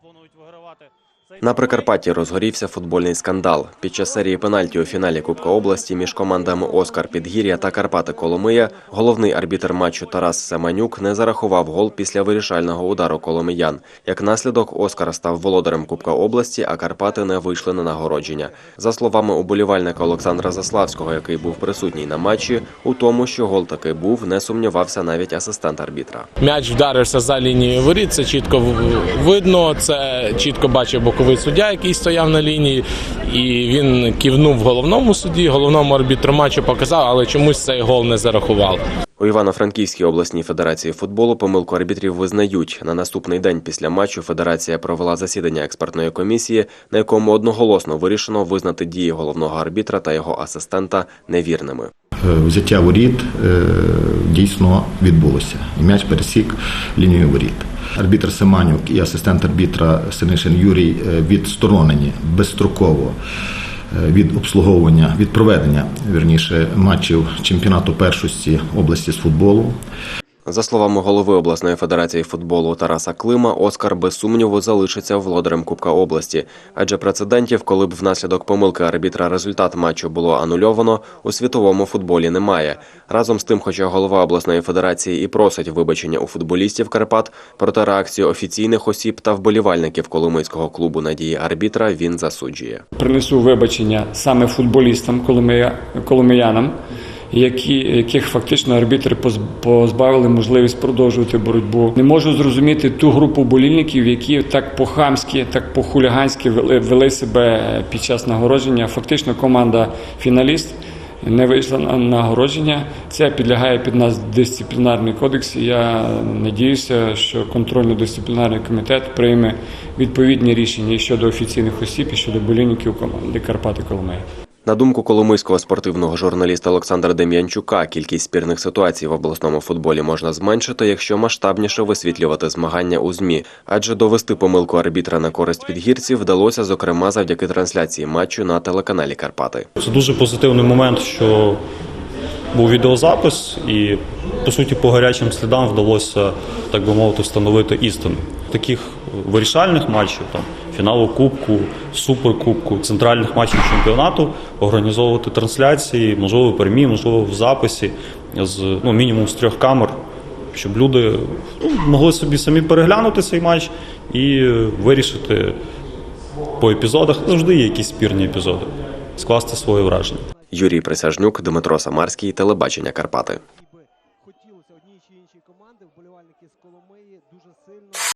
планують вигравати. На Прикарпатті розгорівся футбольний скандал. Під час серії пенальті у фіналі Кубка області між командами Оскар Підгір'я та Карпати Коломия головний арбітр матчу Тарас Семенюк не зарахував гол після вирішального удару коломиян. Як наслідок, Оскар став володарем Кубка області, а Карпати не вийшли на нагородження. За словами уболівальника Олександра Заславського, який був присутній на матчі, у тому, що гол таки був, не сумнівався навіть асистент арбітра. М'яч вдарився за лінією воріт, це чітко видно. Це чітко бачив боковий суддя, який стояв на лінії, і він кивнув головному судді, головному арбітру матчу показав, але чомусь цей гол не зарахував. У Івано-Франківській обласній федерації футболу помилку арбітрів визнають. На наступний день після матчу федерація провела засідання експертної комісії, на якому одноголосно вирішено визнати дії головного арбітра та його асистента невірними. Е, взяття воріт е, дійсно відбулося. І м'яч пересік лінію воріт. Арбітр Семанюк і асистент арбітра Синишин Юрій е, відсторонені безстроково від обслуговування, від проведення вірніше матчів чемпіонату першості області з футболу. За словами голови обласної федерації футболу Тараса Клима, Оскар без сумніву залишиться володарем Кубка області, адже прецедентів, коли б внаслідок помилки арбітра результат матчу було анульовано, у світовому футболі немає. Разом з тим, хоча голова обласної федерації і просить вибачення у футболістів Карпат, проте реакцію офіційних осіб та вболівальників Коломийського клубу надії арбітра він засуджує. принесу вибачення саме футболістам, коломия- коломиянам, які, яких фактично арбітри поз- позбавили можливість продовжувати боротьбу. Не можу зрозуміти ту групу болільників, які так по-хамськи, так по-хуліганськи вели, вели себе під час нагородження. Фактично команда фіналіст. Не вийшла на нагородження. Це підлягає під нас дисциплінарний кодекс. І я надіюся, що контрольно-дисциплінарний комітет прийме відповідні рішення щодо офіційних осіб, і щодо болівників команди Карпати Коломиї. На думку коломийського спортивного журналіста Олександра Дем'янчука, кількість спірних ситуацій в обласному футболі можна зменшити, якщо масштабніше висвітлювати змагання у змі. Адже довести помилку арбітра на користь підгірців вдалося, зокрема, завдяки трансляції матчу на телеканалі Карпати. Це дуже позитивний момент, що був відеозапис, і по суті по гарячим слідам вдалося, так би мовити, встановити істину. Таких вирішальних матчів, там фіналу Кубку, Суперкубку, центральних матчів чемпіонату, організовувати трансляції, можливо, прямі, можливо, в записі з ну, мінімум з трьох камер, щоб люди ну, могли собі самі переглянути цей матч і вирішити по епізодах. Завжди є якісь спірні епізоди, скласти своє враження. Юрій Присяжнюк, Дмитро Самарський, телебачення Карпати. Хотілося одній чи іншій команди вболівальники з Коломиї дуже сильно.